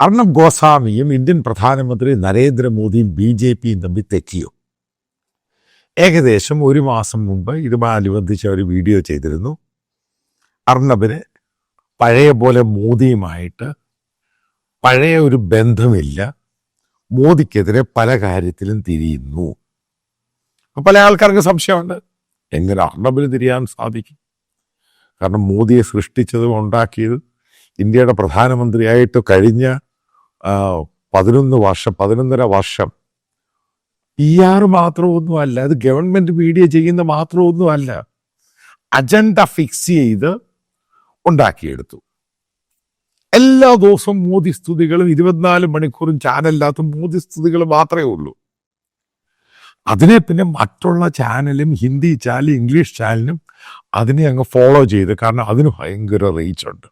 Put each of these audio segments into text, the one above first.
Arnab ഗോസ്വാമിയും Indian പ്രധാനമന്ത്രി നരേന്ദ്രമോദിയും B J പിയും തമ്മിൽ തെറ്റിയോ? ഏകദേശം ഒരു മാസം മുമ്പ് ഇതുമാനുബന്ധിച്ച് അവർ വീഡിയോ ചെയ്തിരുന്നു. അർണബിന് പഴയ പോലെ മോദിയുമായിട്ട് പഴയ ഒരു ബന്ധമില്ല. മോദിക്കെതിരെ പല കാര്യത്തിലും തിരിയുന്നു. പല ആൾക്കാർക്ക് സംശയമുണ്ട്. എങ്ങനെ അർണബിന് തിരിയാൻ സാധിക്കും? കാരണം മോദിയെ സൃഷ്ടിച്ചതും ഉണ്ടാക്കിയതും ഇന്ത്യയുടെ പ്രധാനമന്ത്രിയായിട്ട് കഴിഞ്ഞ പതിനൊന്ന് വർഷം പതിനൊന്നര വർഷം. പി ആർ മാത്രമൊന്നുമല്ല അത് ഗവൺമെന്റ് മീഡിയ ചെയ്യുന്ന മാത്രമൊന്നുമല്ല അജണ്ട ഫിക്സ് ചെയ്ത് ഉണ്ടാക്കിയെടുത്തു. എല്ലാ ദിവസവും മോദി സ്തുതികളും ഇരുപത്തിനാല് മണിക്കൂറും ചാനലില്ലാത്ത മോദി സ്തുതികൾ മാത്രമേ ഉള്ളൂ. അതിനെ പിന്നെ മറ്റുള്ള ചാനലും ഹിന്ദി ചാനലും ഇംഗ്ലീഷ് ചാനലും അതിനെ അങ്ങ് ഫോളോ ചെയ്ത് കാരണം അതിന് ഭയങ്കര റേറ്റ് ഉണ്ട്.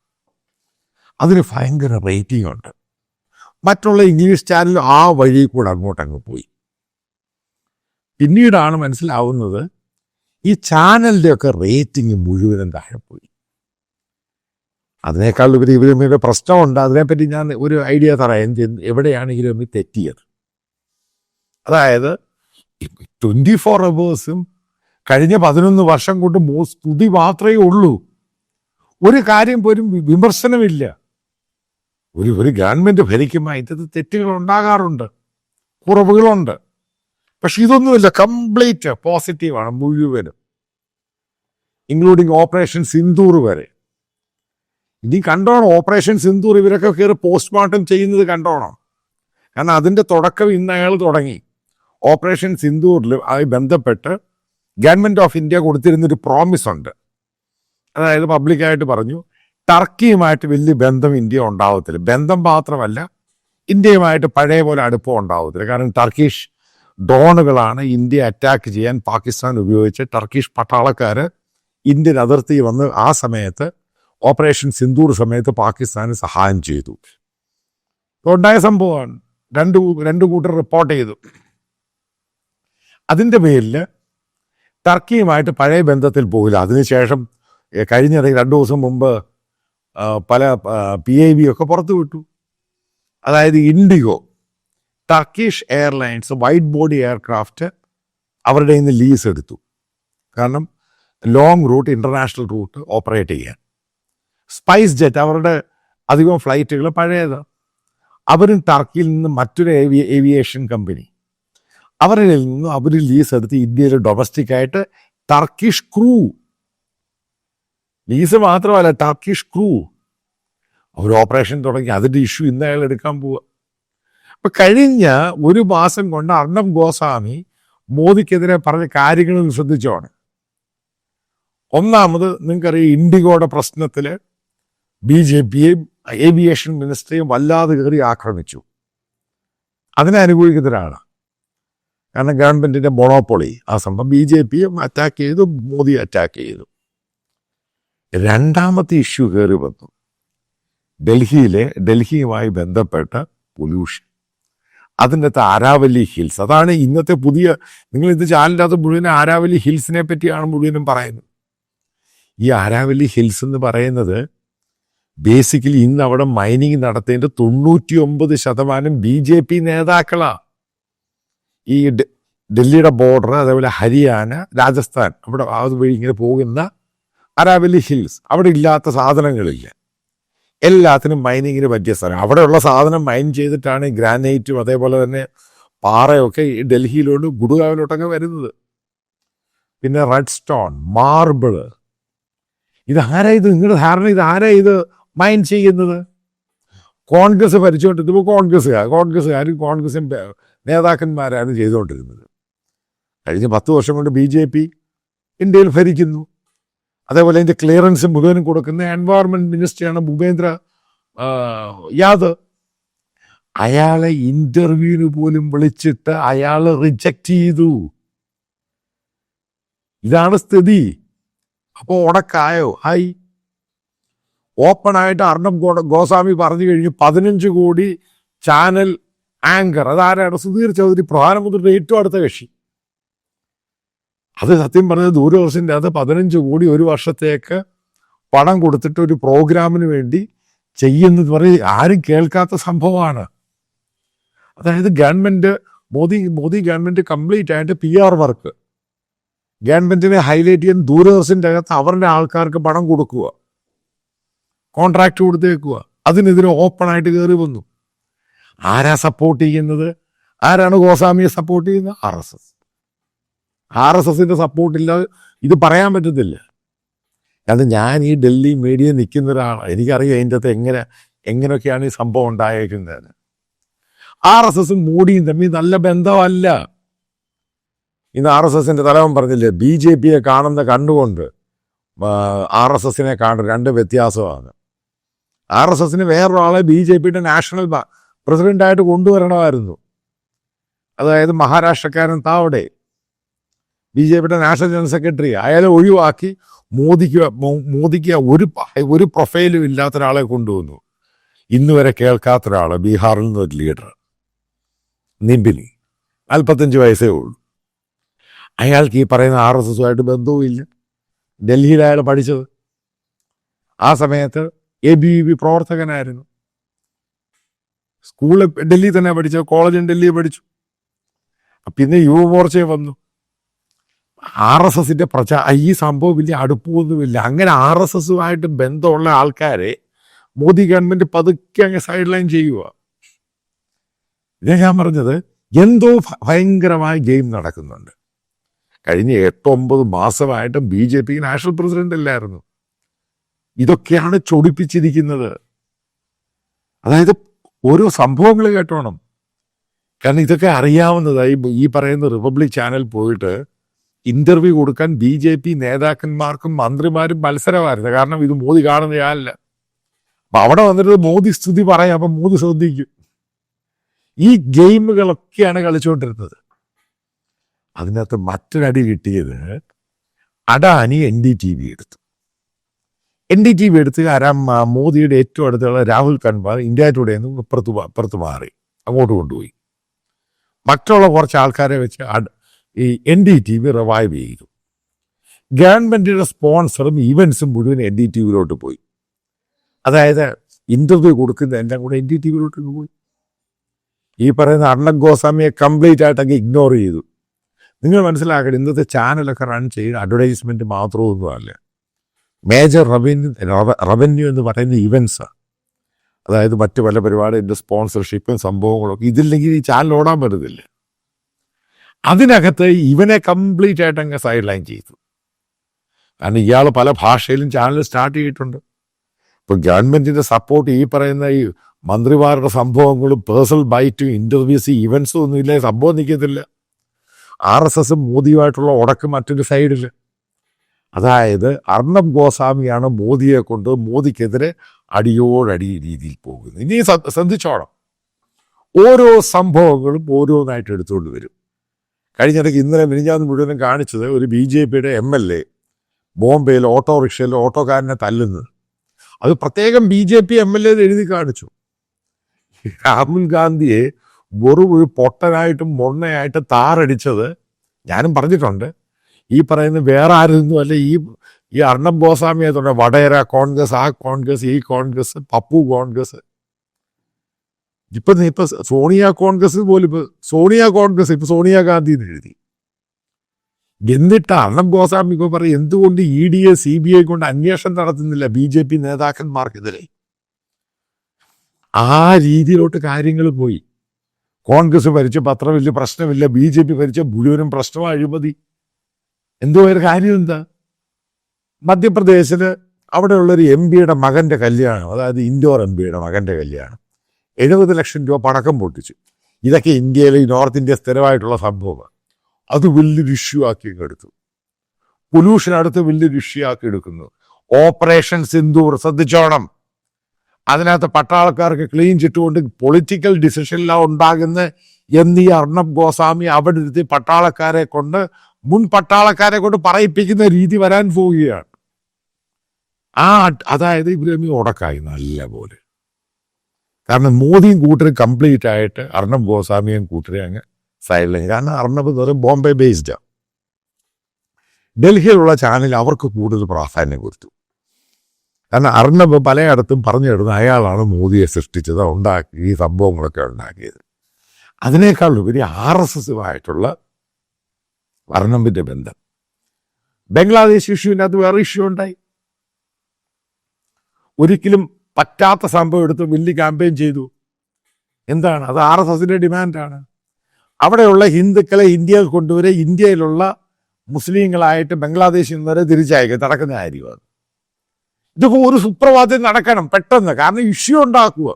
അതിന് ഭയങ്കര റേറ്റിംഗ് ഉണ്ട്. മറ്റുള്ള ഇംഗ്ലീഷ് ചാനൽ ആ വഴി കൂടെ അങ്ങോട്ട് അങ്ങ് പോയി. പിന്നീടാണ് മനസ്സിലാവുന്നത് ഈ ചാനലിന്റെ ഒക്കെ റേറ്റിംഗ് മുഴുവനും താഴെ പോയി. അതിനേക്കാൾ ഉപരി ഇവരുടെ പ്രശ്നമുണ്ട്. അതിനെപ്പറ്റി ഞാൻ ഒരു ഐഡിയ തരാം. എന്ത് എവിടെയാണ് ഒന്ന് തെറ്റിയത്. അതായത് ട്വന്റി ഫോർ അവേഴ്സും കഴിഞ്ഞ പതിനൊന്ന് വർഷം കൊണ്ട് മോ സ്തുതി മാത്രമേ ഉള്ളൂ. ഒരു കാര്യം പോലും വിമർശനമില്ല. ഒരു ഒരു ഗവൺമെന്റ് ഭരിക്കുമ്പോൾ അതിന്റെ തെറ്റുകൾ ഉണ്ടാകാറുണ്ട് കുറവുകളുണ്ട്. പക്ഷെ ഇതൊന്നുമില്ല കംപ്ലീറ്റ് പോസിറ്റീവാണ് മുഴുവനും. ഇൻക്ലൂഡിങ് ഓപ്പറേഷൻ സിന്ദൂർ വരെ. ഇനി കണ്ടോണം ഓപ്പറേഷൻ സിന്ദൂർ ഇവരൊക്കെ കയറി പോസ്റ്റ്മോർട്ടം ചെയ്യുന്നത് കണ്ടോണം. കാരണം അതിന്റെ തുടക്കം ഇന്ന് അയാൾ തുടങ്ങി. ഓപ്പറേഷൻ സിന്ദൂറിൽ ആയി ബന്ധപ്പെട്ട് ഗവൺമെന്റ് ഓഫ് ഇന്ത്യ കൊടുത്തിരുന്നൊരു പ്രോമിസ് ഉണ്ട്. അതായത് പബ്ലിക്കായിട്ട് പറഞ്ഞു ടർക്കിയുമായിട്ട് വലിയ ബന്ധം ഇന്ത്യ ഉണ്ടാവത്തില്ല. ബന്ധം മാത്രമല്ല ഇന്ത്യയുമായിട്ട് പഴയ പോലെ അടുപ്പം ഉണ്ടാവത്തില്ല. കാരണം ടർക്കിഷ് ഡ്രോണുകളാണ് ഇന്ത്യ അറ്റാക്ക് ചെയ്യാൻ പാകിസ്ഥാൻ ഉപയോഗിച്ച് ടർക്കിഷ് പട്ടാളക്കാർ ഇന്ത്യൻ അതിർത്തി വന്ന് ആ സമയത്ത് ഓപ്പറേഷൻ സിന്ദൂർ സമയത്ത് പാകിസ്ഥാന് സഹായം ചെയ്തു. ഉണ്ടായ സംഭവമാണ്. രണ്ട് രണ്ട് കൂട്ടർ റിപ്പോർട്ട് ചെയ്തു. അതിന്റെ പേരിൽ ടർക്കിയുമായിട്ട് പഴയ ബന്ധത്തിൽ പോകില്ല. അതിനുശേഷം കഴിഞ്ഞ രണ്ടു ദിവസം മുമ്പ് പല പി ഐ ബി ഒക്കെ പുറത്തു വിട്ടു. അതായത് IndiGo Turkish Airlines wide body aircraft അവരുടെ നിന്ന് ലീസ് എടുത്തു. കാരണം long route international route operate ചെയ്യാൻ. സ്പൈസ് ജെറ്റ് അവരുടെ അധികം ഫ്ലൈറ്റുകൾ പഴയത്. അവരും ടർക്കിയിൽ നിന്ന് മറ്റൊരു ഏവി ഏവിയേഷൻ കമ്പനി അവരിൽ നിന്ന് അവർ ലീസ് എടുത്ത് ഇന്ത്യയിൽ ഡൊമസ്റ്റിക് ആയിട്ട് ടർക്കിഷ് ക്രൂ ലീസ് മാത്രമല്ല ടർക്കിഷ് ക്രൂ. അവർ ഓപ്പറേഷൻ തുടങ്ങി അതിന്റെ ഇഷ്യൂ ഇന്ന് അയാൾ എടുക്കാൻ പോവുക അപ്പം കഴിഞ്ഞ ഒരു മാസം കൊണ്ട് അർണബ് ഗോസ്വാമി മോദിക്കെതിരെ പറഞ്ഞ കാര്യങ്ങൾ ശ്രദ്ധിച്ചോണം. ഒന്നാമത് നിങ്ങൾക്കറിയാം ഇൻഡിഗോയുടെ പ്രശ്നത്തിൽ ബി ജെ പിയെയും ഏവിയേഷൻ മിനിസ്റ്ററിയും വല്ലാതെ കയറി ആക്രമിച്ചു. അതിനെ അനുകൂലിക്കുന്നവരാണ് കാരണം ഗവൺമെന്റിന്റെ മൊണോപ്പൊളി ആ സംഭവം ബി ജെ പിയും അറ്റാക്ക് ചെയ്തു മോദി അറ്റാക്ക് ചെയ്തു. രണ്ടാമത്തെ ഇഷ്യൂ കയറി വന്നു. ഡൽഹിയിലെ ഡൽഹിയുമായി ബന്ധപ്പെട്ട പൊല്യൂഷൻ അതിന്റെ അകത്ത് ആരാവല്ലി ഹിൽസ്. അതാണ് ഇന്നത്തെ പുതിയ നിങ്ങൾ ഇത് ചാനലിന്റെ അകത്ത് മുഴുവൻ ആരാവലി ഹിൽസിനെ പറ്റിയാണ് മുഴുവനും പറയുന്നത്. ഈ ആരാവലി ഹിൽസ് എന്ന് പറയുന്നത് ബേസിക്കലി ഇന്ന് അവിടെ മൈനിങ് നടത്തേണ്ട തൊണ്ണൂറ്റി ഒമ്പത് ശതമാനം ബി ജെ പി നേതാക്കളാണ് ഈ ഡൽഹിയുടെ ബോർഡർ അതേപോലെ ഹരിയാന രാജസ്ഥാൻ അവിടെ അതുവഴി ഇങ്ങനെ പോകുന്ന അരാവലി ഹിൽസ് അവിടെ ഇല്ലാത്ത സാധനങ്ങളില്ല. എല്ലാത്തിനും മൈനിങ്ങിന് പറ്റിയ സ്ഥലം. അവിടെയുള്ള സാധനം മൈൻ ചെയ്തിട്ടാണ് ഗ്രാനൈറ്റും അതേപോലെ തന്നെ പാറയൊക്കെ ഡൽഹിയിലോട്ട് ഗുഡ്ഗാവിലോട്ടൊക്കെ വരുന്നത്. പിന്നെ റെഡ് സ്റ്റോൺ മാർബിൾ ഇത് ആരാ ഇത്? നിങ്ങളുടെ ധാരണ ഇത് ആരാ ഇത് മൈൻ ചെയ്യുന്നത്? കോൺഗ്രസ് ഭരിച്ചുകൊണ്ട് ഇതിപ്പോൾ കോൺഗ്രസ്സുകാർ കോൺഗ്രസ്സുകാരും കോൺഗ്രസും നേതാക്കന്മാരാണ് ചെയ്തുകൊണ്ടിരുന്നത് കഴിഞ്ഞ പത്ത് വർഷം കൊണ്ട് ബി ജെ പി ഇന്ത്യയിൽ ഭരിക്കുന്നു. അതേപോലെ അതിന്റെ ക്ലിയറൻസ് മുഴുവനും കൊടുക്കുന്ന എൻവയോൺമെന്റ് മിനിസ്റ്ററാണ് ഭൂപേന്ദ്ര യാദവ്. അയാളെ ഇന്റർവ്യൂവിന് പോലും വിളിച്ചിട്ട് അയാൾ റിജക്റ്റ് ചെയ്തു. ഇതാണ് സ്ഥിതി. അപ്പോൾ ഉടക്കായോ? ആയി ഓപ്പൺ ആയിട്ട് അർണബ് ഗോ ഗോസ്വാമി പറഞ്ഞു കഴിഞ്ഞു പതിനഞ്ച് കോടി ചാനൽ ആങ്കർ അതാരാണ്? സുധീർ ചൗധരി പ്രധാനമന്ത്രിയുടെ ഏറ്റവും അടുത്ത കക്ഷി. അത് സത്യം പറഞ്ഞത് ദൂരദർശന്റെ അത് പതിനഞ്ച് കോടി ഒരു വർഷത്തേക്ക് പണം കൊടുത്തിട്ട് ഒരു പ്രോഗ്രാമിന് വേണ്ടി ചെയ്യുന്നത് പറഞ്ഞ് ആരും കേൾക്കാത്ത സംഭവമാണ്. അതായത് government Modi Modi government complete ആയിട്ട് പി ആർ വർക്ക്. ഗവൺമെന്റിനെ ഹൈലൈറ്റ് ചെയ്യാൻ ദൂരദർശന്റെ അകത്ത് അവരുടെ ആൾക്കാർക്ക് പണം കൊടുക്കുക. കോൺട്രാക്ട് കൊടുത്തേക്കുക. അതിനെതിരെ ഓപ്പൺ ആയിട്ട് കയറി വന്നു. ആരാ സപ്പോർട്ട് ചെയ്യുന്നത്? ആരാണ് ഗോസ്വാമിയെ സപ്പോർട്ട് ചെയ്യുന്നത്? R S S R S എസിന്റെ സപ്പോർട്ടില്ല. ഇത് പറയാൻ പറ്റത്തില്ല. അത് ഞാൻ ഈ ഡൽഹി മീഡിയ നിൽക്കുന്ന ഒരാളാണ് എനിക്കറിയാം അതിന്റെ അകത്ത് എങ്ങനെ എങ്ങനെയൊക്കെയാണ് ഈ സംഭവം ഉണ്ടായേക്കുന്നത്. ആർ എസ് എസും മോഡിയും തമ്മിൽ നല്ല ബന്ധമല്ല. ഇന്ന് ആർ എസ് എസിന്റെ തലവൻ പറഞ്ഞില്ലേ ബി ജെ പിയെ കാണുന്ന കണ്ടുകൊണ്ട് ആർ എസ് എസിനെ കാണുന്ന രണ്ട് വ്യത്യാസമാണ്. ആർ എസ് എസിന് വേറൊരാളെ ബി ജെ പിയുടെ നാഷണൽ പ്രസിഡന്റായിട്ട് കൊണ്ടുവരണമായിരുന്നു. അതായത് മഹാരാഷ്ട്രക്കാരൻ താവടെ ബി ജെ പിയുടെ നാഷണൽ ജനറൽ സെക്രട്ടറി അയാളെ ഒഴിവാക്കി മോദിക്ക് മോദിക്ക് ഒരു ഒരു പ്രൊഫൈലും ഇല്ലാത്ത ഒരാളെ കൊണ്ടുവന്നു. ഇന്ന് വരെ കേൾക്കാത്ത ഒരാൾ ബീഹാറിൽ നിന്ന് ഒരു ലീഡർ നിമ്പിനി നാൽപ്പത്തഞ്ച് വയസ്സേ ഉള്ളൂ. അയാൾക്ക് ഈ പറയുന്ന ആർ എസ് എസുമായിട്ട് ബന്ധവുമില്ല. ഡൽഹിയിൽ അയാൾ പഠിച്ചത്. ആ സമയത്ത് എ ബി വി പി പ്രവർത്തകനായിരുന്നു. സ്കൂളിൽ ഡൽഹി തന്നെ പഠിച്ചത് കോളേജും ഡൽഹി പഠിച്ചു. പിന്നെ യുവമോർച്ചയെ വന്നു. ആർ എസ് എസിന്റെ പ്രചാ ഈ സംഭവം വലിയ അടുപ്പമൊന്നുമില്ല. അങ്ങനെ ആർ എസ് എസുമായിട്ട് ബന്ധമുള്ള ആൾക്കാരെ മോദി ഗവൺമെന്റ് പതുക്കെ അങ്ങ് സൈഡ് ലൈൻ ചെയ്യുക ഇതാ ഞാൻ പറഞ്ഞത് എന്തോ ഭയങ്കരമായ ഗെയിം നടക്കുന്നുണ്ട്. കഴിഞ്ഞ എട്ടൊമ്പത് മാസമായിട്ടും B J P national president അല്ലായിരുന്നു. ഇതൊക്കെയാണ് ചൊടിപ്പിച്ചിരിക്കുന്നത്. അതായത് ഓരോ സംഭവങ്ങൾ കേട്ടോണം. കാരണം ഇതൊക്കെ അറിയാവുന്നതായി ഈ പറയുന്ന റിപ്പബ്ലിക് ചാനൽ പോയിട്ട് ഇന്റർവ്യൂ കൊടുക്കാൻ ബി ജെ പി നേതാക്കന്മാർക്കും മന്ത്രിമാരും മത്സരമായിരുന്നു. കാരണം ഇത് മോദി കാണുന്നയാളല്ല അപ്പൊ അവിടെ വന്നിട്ട് മോദി സ്തുതി പറയാം അപ്പൊ മോദി ശ്രദ്ധിക്കും. ഈ ഗെയിമുകളൊക്കെയാണ് കളിച്ചുകൊണ്ടിരുന്നത്. അതിനകത്ത് മറ്റൊരടി കിട്ടിയത് Adani N D T V എടുത്തു. എൻ ഡി ടി വി എടുത്ത് ആരാം മോദിയുടെ ഏറ്റവും അടുത്തുള്ള രാഹുൽ കൺവാർ ഇന്ത്യ ടുഡേ നിന്ന് ഇപ്പുറത്ത് മാ- ഇപ്പുറത്ത് മാറി. അങ്ങോട്ട് കൊണ്ടുപോയി. മറ്റുള്ള കുറച്ച് ആൾക്കാരെ വെച്ച് ഈ N D T V revive ചെയ്തു. ഗവൺമെന്റിന്റെ സ്പോൺസറും ഈവൻസും മുഴുവൻ എൻ ഡി ടി വിയിലോട്ട് പോയി. അതായത് ഇന്റർവ്യൂ കൊടുക്കുന്ന എല്ലാം കൂടെ എൻ ഡി ടി വിയിലോട്ട് പോയി. ഈ പറയുന്ന അർണബ് ഗോസ്വാമിയെ കംപ്ലീറ്റ് ആയിട്ടൊക്കെ ഇഗ്നോർ ചെയ്തു. നിങ്ങൾ മനസ്സിലാക്കണം ഇന്നത്തെ ചാനലൊക്കെ റൺ ചെയ്യുന്ന അഡ്വർടൈസ്മെന്റ് മാത്രമൊന്നുമല്ല മേജർ റവന്യൂ റവന്യൂ എന്ന് പറയുന്ന ഇവൻസാണ് അതായത് മറ്റു പല പരിപാടികളുടെ സ്പോൺസർഷിപ്പും സംഭവങ്ങളൊക്കെ ഇതില്ലെങ്കിൽ ഈ ചാനൽ ഓടാൻ പറ്റത്തില്ല. അതിനകത്ത് ഇവനെ കംപ്ലീറ്റ് ആയിട്ട് അങ്ങ് സൈഡ് ലൈൻ ചെയ്തു. കാരണം ഇയാൾ പല ഭാഷയിലും ചാനൽ സ്റ്റാർട്ട് ചെയ്തിട്ടുണ്ട്. ഇപ്പൊ ഗവൺമെന്റിന്റെ സപ്പോർട്ട് ഈ പറയുന്ന ഈ മന്ത്രിമാരുടെ സംഭവങ്ങളും പേഴ്സണൽ ബൈറ്റും ഇന്റർവ്യൂസ് ഇവൻസും ഒന്നും ഇല്ല സംഭവം നിൽക്കത്തില്ല. ആർ എസ് എസും മോദിയുമായിട്ടുള്ള ഉടക്ക് മറ്റൊരു സൈഡിൽ അതായത് അർണബ് ഗോസ്വാമിയാണ് മോദിയെ കൊണ്ട് മോദിക്കെതിരെ അടിയോടടി രീതിയിൽ പോകുന്നത്. ഇനി ശ്ര- ശ്രദ്ധിച്ചോണം. ഓരോ സംഭവങ്ങളും ഓരോന്നായിട്ട് എടുത്തുകൊണ്ട് വരും. കഴിഞ്ഞിടയ്ക്ക് ഇന്നലെ മിനിഞ്ഞാന്ന് മുഴുവനും കാണിച്ചത് ഒരു ബി ജെ പിയുടെ എം എൽ എ ബോംബെയിൽ ഓട്ടോറിക്ഷയിൽ ഓട്ടോക്കാരനെ തല്ലുന്നത്. അത് പ്രത്യേകം B J P M L A എഴുതി കാണിച്ചു. രാഹുൽ ഗാന്ധിയെ വെറും ഒരു പൊട്ടനായിട്ടും മൊണ്ണയായിട്ട് താറടിച്ചത് ഞാനും പറഞ്ഞിട്ടുണ്ട്. ഈ പറയുന്ന വേറെ ആരൊന്നും അല്ല ഈ ഈ അർണബ് ഗോസ്വാമി ആയതുകൊണ്ട് വടേര കോൺഗ്രസ് ആ കോൺഗ്രസ് ഈ കോൺഗ്രസ് പപ്പു കോൺഗ്രസ് ഇപ്പൊ ഇപ്പൊ സോണിയ കോൺഗ്രസ് പോലും ഇപ്പൊ സോണിയ കോൺഗ്രസ് ഇപ്പൊ സോണിയ ഗാന്ധി എന്ന് എഴുതി. എന്നിട്ട് അർണബ് ഗോസ്വാമി പറയും എന്തുകൊണ്ട് ഇ ഡി എ സി ബി ഐ കൊണ്ട് അന്വേഷണം നടത്തുന്നില്ല ബി ജെ പി നേതാക്കന്മാർക്കെതിരെ? ആ രീതിയിലോട്ട് കാര്യങ്ങൾ പോയി. കോൺഗ്രസ് ഭരിച്ച പത്രം വലിയ പ്രശ്നമില്ല ബി ജെ പി ഭരിച്ച മുഴുവനും പ്രശ്നം അഴിമതി. എന്തോ ഒരു കാര്യം എന്താ? മധ്യപ്രദേശിൽ അവിടെയുള്ളൊരു എം പിയുടെ മകന്റെ കല്യാണം അതായത് ഇൻഡോർ എം പിയുടെ മകന്റെ കല്യാണം. എഴുപത് ലക്ഷം രൂപ പടക്കം പൊട്ടിച്ചു. ഇതൊക്കെ ഇന്ത്യയിലെ നോർത്ത് ഇന്ത്യ സ്ഥിരമായിട്ടുള്ള സംഭവമാണ്. അത് വലിയൊരു ഇഷ്യൂ ആക്കി എടുത്തു. പൊല്യൂഷൻ അടുത്ത് വലിയൊരു ഇഷ്യൂ ആക്കി എടുക്കുന്നു. ഓപ്പറേഷൻ സിന്ദൂർ ശ്രദ്ധിച്ചോണം. അതിനകത്ത് പട്ടാളക്കാർക്ക് ക്ലീൻ ചിട്ടുകൊണ്ട് പൊളിറ്റിക്കൽ ഡിസിഷനിലാണ് ഉണ്ടാകുന്ന എന്നീ അർണബ് ഗോസ്വാമി അവിടെ ഇരുത്തി പട്ടാളക്കാരെ കൊണ്ട് മുൻ പട്ടാളക്കാരെ കൊണ്ട് പറയിപ്പിക്കുന്ന രീതി വരാൻ പോവുകയാണ്. ആ അതായത് ഇബ്രാഹിമി ഉടക്കായി നല്ല പോലെ കാരണം മോദിയും കൂട്ടരും കംപ്ലീറ്റ് ആയിട്ട് അർണബ് ഗോസ്വാമിയും കൂട്ടരെ അങ്ങ് സൈഡിൽ കാരണം അർണബ് എന്ന് പറയുമ്പോൾ ബോംബെ ബേസ്ഡാണ് ഡൽഹിയിലുള്ള ചാനൽ അവർക്ക് കൂടുതൽ പ്രാധാന്യം കൊടുത്തു. കാരണം അർണബ് പലയിടത്തും പറഞ്ഞു കിടന്നു അയാളാണ് മോദിയെ സൃഷ്ടിച്ചത് ഉണ്ടാക്കി ഈ സംഭവങ്ങളൊക്കെ ഉണ്ടാക്കിയത്. അതിനേക്കാൾ ഉപരി ആർ എസ് എസുമായിട്ടുള്ള അർണബിന്റെ ബന്ധം. ബംഗ്ലാദേശ് ഇഷ്യൂവിനകത്ത് വേറെ ഇഷ്യൂ ഉണ്ടായി. ഒരിക്കലും പറ്റാത്ത സംഭവം എടുത്ത് വലിയ ക്യാമ്പയിൻ ചെയ്തു. എന്താണ്? അത് ആർ എസ് എസിന്റെ ഡിമാൻഡാണ്. അവിടെയുള്ള ഹിന്ദുക്കളെ ഇന്ത്യ കൊണ്ടുവരെ ഇന്ത്യയിലുള്ള മുസ്ലിങ്ങളായിട്ട് ബംഗ്ലാദേശിൽ നിന്ന് വരെ തിരിച്ചയക്കുക നടക്കുന്ന കാര്യമാണ് അത്. ഇതൊക്കെ ഒരു സുപ്രഭാതത്തിൽ നടക്കണം പെട്ടെന്ന്. കാരണം ഇഷ്യൂ ഉണ്ടാക്കുക.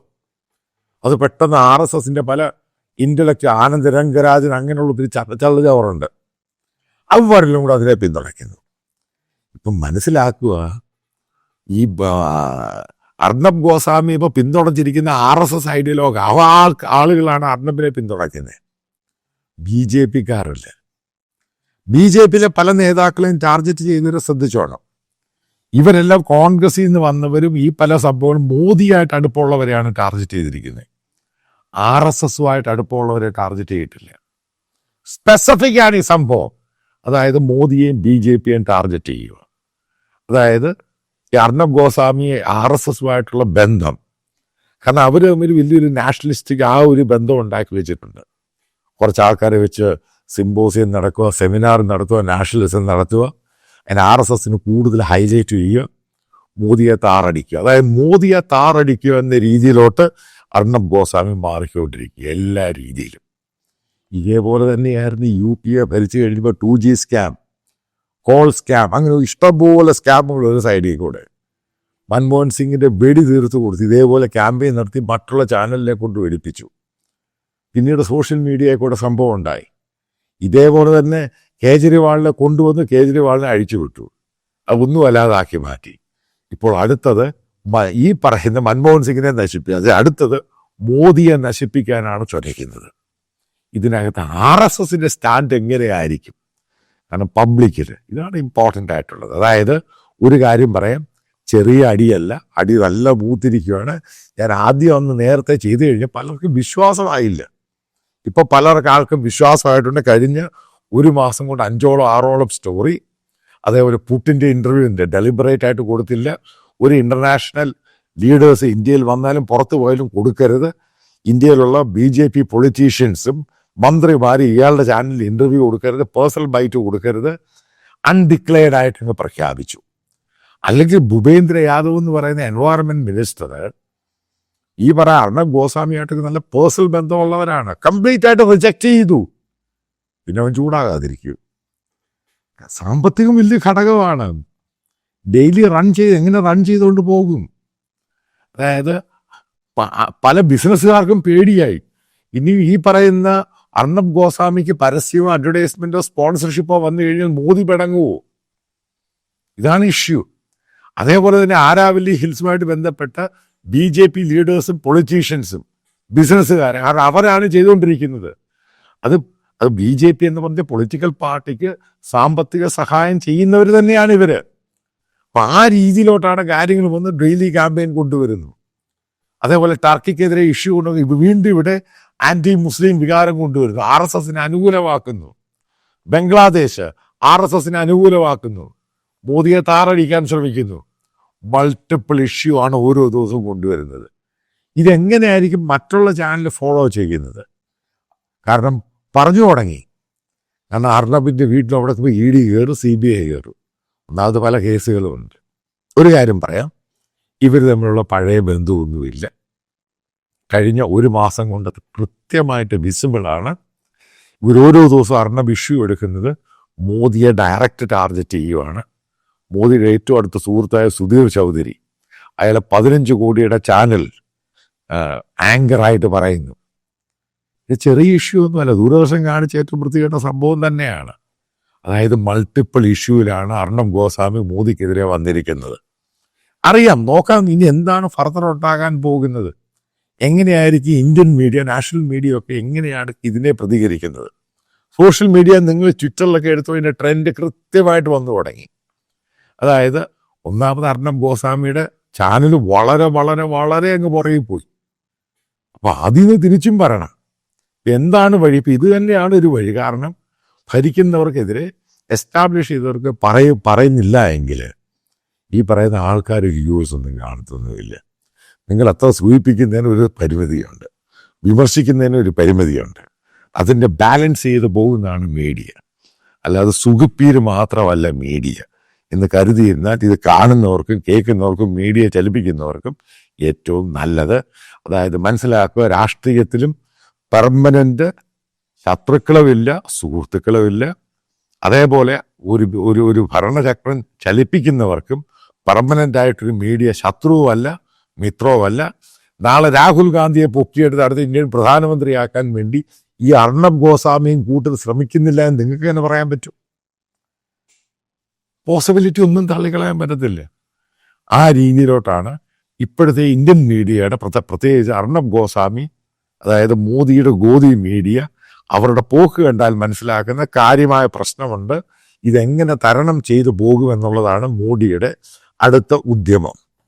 അത് പെട്ടെന്ന് ആർ എസ് എസിന്റെ പല ഇന്റലക്ട് ആനന്ദ് രംഗരാജൻ അങ്ങനെയുള്ള ഒത്തിരി ചള്ളചവറുണ്ട് അവരെല്ലാം കൂടെ അതിനെ പിന്തുണയ്ക്കുന്നു. ഇപ്പം മനസ്സിലാക്കുക ഈ അർണബ് ഗോസ്വാമി ഇപ്പൊ പിന്തുണച്ചിരിക്കുന്ന ആർ എസ് എസ് ഐഡിയലോഗ് അവ ആളുകളാണ് അർണബിനെ പിന്തുണയ്ക്കുന്നത് ബി ജെ പിക്കാരല്ല? ബി ജെ പിയിലെ പല നേതാക്കളെയും ടാർഗറ്റ് ചെയ്തവരെ ശ്രദ്ധിച്ചോണം. ഇവരെല്ലാം കോൺഗ്രസിൽ നിന്ന് വന്നവരും ഈ പല സംഭവങ്ങളും മോദിയായിട്ട് അടുപ്പമുള്ളവരെയാണ് ടാർഗറ്റ് ചെയ്തിരിക്കുന്നത് ആർ എസ് എസുമായിട്ട് അടുപ്പമുള്ളവരെ ടാർഗറ്റ് ചെയ്തിട്ടില്ല. സ്പെസിഫിക് ആണ് ഈ സംഭവം. അതായത് മോദിയെയും ബി ജെ പിയെയും ടാർഗറ്റ് ചെയ്യുക. അതായത് ഈ അർണബ് ഗോസ്വാമിയെ ആർ എസ് എസുമായിട്ടുള്ള ബന്ധം. കാരണം അവർ തമ്മിൽ വലിയൊരു നാഷണലിസ്റ്റിക് ആ ഒരു ബന്ധം ഉണ്ടാക്കി വെച്ചിട്ടുണ്ട്. കുറച്ച് ആൾക്കാരെ വെച്ച് സിമ്പോസിയം നടക്കുക സെമിനാർ നടത്തുക നാഷണലിസം നടത്തുക അതിന് ആർ എസ് എസിന് കൂടുതൽ ഹൈലൈറ്റ് ചെയ്യുക മോദിയെ താറടിക്കുക. അതായത് മോദിയെ താറടിക്കുക എന്ന രീതിയിലോട്ട് അർണബ് ഗോസ്വാമി മാറിക്കൊണ്ടിരിക്കുക എല്ലാ രീതിയിലും. ഇതേപോലെ തന്നെയായിരുന്നു യു പി എ ഭരിച്ചു കഴിഞ്ഞപ്പോൾ two G scam. Coal scam അങ്ങനെ ഇഷ്ടംപോലെ സ്കാമുകൾ ഒരു സൈഡിൽ കൂടെ. മൻമോഹൻ സിംഗിന്റെ വെടി തീർത്ത് കൊടുത്തു ഇതേപോലെ ക്യാമ്പയിൻ നടത്തി മറ്റുള്ള ചാനലിനെ കൊണ്ട് വെടിപ്പിച്ചു. പിന്നീട് സോഷ്യൽ മീഡിയയിൽ കൂടെ സംഭവം ഉണ്ടായി. ഇതേപോലെ തന്നെ കേജ്രിവാളിനെ കൊണ്ടുവന്ന് കേജ്രിവാളിനെ അഴിച്ചുവിട്ടു അതൊന്നും അല്ലാതാക്കി മാറ്റി. ഇപ്പോൾ അടുത്തത് ഈ പറയുന്ന മൻമോഹൻ സിംഗിനെ നശിപ്പിക്കുക അടുത്തത് മോദിയെ നശിപ്പിക്കാനാണ് ചൊരയ്ക്കുന്നത് ഇതിനകത്ത് ആർ എസ് എസിന്റെ സ്റ്റാൻഡ് എങ്ങനെയായിരിക്കും? കാരണം പബ്ലിക്കിൽ ഇതാണ് ഇമ്പോർട്ടന്റ് ആയിട്ടുള്ളത്. അതായത് ഒരു കാര്യം പറയാം. ചെറിയ അടിയല്ല. അടി നല്ല മൂത്തിരിക്കുകയാണ് ഞാൻ ആദ്യം ഒന്ന് നേരത്തെ ചെയ്തു കഴിഞ്ഞാൽ പലർക്കും വിശ്വാസമായില്ല. ഇപ്പോൾ പലർക്ക് ആൾക്കും വിശ്വാസമായിട്ടുണ്ട്. കഴിഞ്ഞ ഒരു മാസം കൊണ്ട് അഞ്ചോളം ആറോളം സ്റ്റോറി അതേപോലെ പുട്ടിന്റെ ഇന്റർവ്യൂവിന്റെ ഡെലിബറേറ്റ് ആയിട്ട് കൊടുത്തില്ല. ഒരു ഇന്റർനാഷണൽ ലീഡേഴ്സ് ഇന്ത്യയിൽ വന്നാലും പുറത്തു പോയാലും കൊടുക്കരുത്. ഇന്ത്യയിലുള്ള ബി ജെ പി പൊളിറ്റീഷ്യൻസും മന്ത്രിമാരും ഇയാളുടെ ചാനലിൽ ഇന്റർവ്യൂ കൊടുക്കരുത് പേഴ്സണൽ ബൈറ്റ് കൊടുക്കരുത്. അൺഡിക്ലെയർഡ് ആയിട്ട് ഇങ്ങ് പ്രഖ്യാപിച്ചു. അല്ലെങ്കിൽ ഭൂപേന്ദ്ര യാദവ് എന്ന് പറയുന്ന എൻവയറമെന്റ് മിനിസ്റ്റർ ഈ പറ അർണബ് ഗോസ്വാമിയായിട്ടൊക്കെ നല്ല പേഴ്സണൽ ബന്ധമുള്ളവരാണ്. കംപ്ലീറ്റ് ആയിട്ട് റിജക്റ്റ് ചെയ്തു. പിന്നെ അവൻ ചൂടാകാതിരിക്കൂ. സാമ്പത്തികം വലിയ ഘടകമാണ്. ഡെയിലി റൺ ചെയ്ത് എങ്ങനെ റൺ ചെയ്തുകൊണ്ട് പോകും? അതായത് പല ബിസിനസ്സുകാർക്കും പേടിയായി. ഇനി ഈ പറയുന്ന അർണബ് ഗോസ്വാമിക്ക് പരസ്യമോ അഡ്വർടൈസ്മെന്റോ സ്പോൺസർഷിപ്പോ വന്നു കഴിഞ്ഞാൽ മോദി പിടങ്ങുവോ ഇതാണ് ഇഷ്യൂ അതേപോലെ തന്നെ ആരാവല്ലി ഹിൽസുമായിട്ട് ബന്ധപ്പെട്ട ബി ജെ പി ലീഡേഴ്സും പൊളിറ്റീഷ്യൻസും ബിസിനസ്സുകാരെ കാരണം അവരാണ് ചെയ്തുകൊണ്ടിരിക്കുന്നത്. അത് അത് ബി ജെ പി എന്ന് പറഞ്ഞ പൊളിറ്റിക്കൽ പാർട്ടിക്ക് സാമ്പത്തിക സഹായം ചെയ്യുന്നവർ തന്നെയാണ് ഇവർ. അപ്പൊ ആ രീതിയിലോട്ടാണ് കാര്യങ്ങൾ വന്ന് ഡെയിലി ക്യാമ്പയിൻ കൊണ്ടുവരുന്നു അതേപോലെ ടർക്കിക്കെതിരെ ഇഷ്യൂ കൊണ്ടുവന്ന് വീണ്ടും ഇവിടെ ആന്റി മുസ്ലിം വികാരം കൊണ്ടുവരുന്നു. ആർ എസ് എസിനെ അനുകൂലമാക്കുന്നു. ബംഗ്ലാദേശ് ആർ എസ് എസിനെ അനുകൂലമാക്കുന്നു. മോദിയെ താറടിക്കാൻ ശ്രമിക്കുന്നു. മൾട്ടിപ്പിൾ ഇഷ്യൂ ആണ് ഓരോ ദിവസവും കൊണ്ടുവരുന്നത്. ഇതെങ്ങനെയായിരിക്കും മറ്റുള്ള ചാനൽ ഫോളോ ചെയ്യുന്നത്? കാരണം പറഞ്ഞു തുടങ്ങി. കാരണം അർണബിന്റെ വീട്ടിൽ അവിടെ ഇ ഡി കയറും സി ബി ഐ കയറും ഒന്നാമത് പല കേസുകളും ഉണ്ട്. ഒരു കാര്യം പറയാം. ഇവർ തമ്മിലുള്ള പഴയ ബന്ധമൊന്നുമില്ല. കഴിഞ്ഞ ഒരു മാസം കൊണ്ട് കൃത്യമായിട്ട് വിസിബിളാണ്. ഇവരോരോ ദിവസവും അർണബ് ഇഷ്യൂ എടുക്കുന്നത് മോദിയെ ഡയറക്റ്റ് ടാർഗറ്റ് ചെയ്യുവാണ്. മോദിയുടെ ഏറ്റവും അടുത്ത സുഹൃത്തായ സുധീർ ചൗധരി അയാളെ പതിനഞ്ച് കോടിയുടെ ചാനൽ ആങ്കറായിട്ട് പറയുന്നു. ഇത് ചെറിയ ഇഷ്യൂ ഒന്നുമല്ല ദൂരദർശൻ കാണിച്ച ഏറ്റവും വൃത്തികെട്ട സംഭവം തന്നെയാണ്. അതായത് മൾട്ടിപ്പിൾ ഇഷ്യൂവിലാണ് അർണബ് ഗോസ്വാമി മോദിക്കെതിരെ വന്നിരിക്കുന്നത്. അറിയാം നോക്കാം ഇനി എന്താണ് ഫർദർ ഉണ്ടാകാൻ പോകുന്നത്. എങ്ങനെയായിരിക്കും ഇന്ത്യൻ മീഡിയ നാഷണൽ മീഡിയ ഒക്കെ എങ്ങനെയാണ് ഇതിനെ പ്രതികരിക്കുന്നത്? സോഷ്യൽ മീഡിയ നിങ്ങൾ ട്വിറ്ററിലൊക്കെ എടുത്തു അതിന്റെ ട്രെൻഡ് കൃത്യമായിട്ട് വന്നു തുടങ്ങി. അതായത് ഒന്നാമത് അർണബ് ഗോസ്വാമിയുടെ ചാനൽ വളരെ വളരെ വളരെ അങ്ങ് പുറകിൽ പോയി. അതിൽ അതിന് തിരിച്ചും പറയണം എന്താണ് വഴി? ഇപ്പം ഇത് തന്നെയാണ് ഒരു വഴി. കാരണം ഭരിക്കുന്നവർക്കെതിരെ എസ്റ്റാബ്ലിഷ് ചെയ്തവർക്ക് പറയ പറയുന്നില്ല എങ്കിൽ ഈ പറയുന്ന ആൾക്കാർ വ്യൂസ് ഒന്നും കാണത്തൊന്നുമില്ല. നിങ്ങൾ അത്ര സൂചിപ്പിക്കുന്നതിന് ഒരു പരിമിതിയുണ്ട്. വിമർശിക്കുന്നതിന് ഒരു പരിമിതിയുണ്ട്. അതിന്റെ ബാലൻസ് ചെയ്ത് പോകുന്നതാണ് മീഡിയ. അല്ലാതെ സുഖപ്പീര് മാത്രമല്ല മീഡിയ. എന്ന് കരുതിയിരുന്നാൽ ഇത് കാണുന്നവർക്കും കേൾക്കുന്നവർക്കും മീഡിയ ചലിപ്പിക്കുന്നവർക്കും ഏറ്റവും നല്ലത്. അതായത് മനസ്സിലാക്കുക രാഷ്ട്രീയത്തിലും പെർമനന്റ് ശത്രുക്കളുമില്ല സുഹൃത്തുക്കളുമില്ല. അതേപോലെ ഒരു ഒരു ഒരു ഭരണചക്രം ചലിപ്പിക്കുന്നവർക്കും പെർമനന്റ് ആയിട്ടൊരു മീഡിയ ശത്രുവുമല്ല മിത്രവുമല്ല. നാളെ രാഹുൽ ഗാന്ധിയെ പൊക്കിയെടുത്ത് അടുത്ത ഇന്ത്യൻ പ്രധാനമന്ത്രിയാക്കാൻ വേണ്ടി ഈ അർണബ് ഗോസ്വാമിയും കൂട്ടത് ശ്രമിക്കുന്നില്ല എന്ന് നിങ്ങൾക്ക് തന്നെ പറയാൻ പറ്റും? പോസിബിലിറ്റി ഒന്നും തള്ളിക്കളയാൻ പറ്റത്തില്ല. ആ രീതിയിലോട്ടാണ് ഇപ്പോഴത്തെ ഇന്ത്യൻ മീഡിയയുടെ പ്രത്യേക പ്രത്യേകിച്ച് അർണബ് ഗോസ്വാമി അതായത് മോദിയുടെ ഗോദി മീഡിയ അവരുടെ പോക്ക് കണ്ടാൽ മനസ്സിലാക്കുന്ന കാര്യമായ പ്രശ്നമുണ്ട്. ഇതെങ്ങനെ തരണം ചെയ്തു പോകുമെന്നുള്ളതാണ് മോഡിയുടെ അടുത്ത ഉദ്യമം.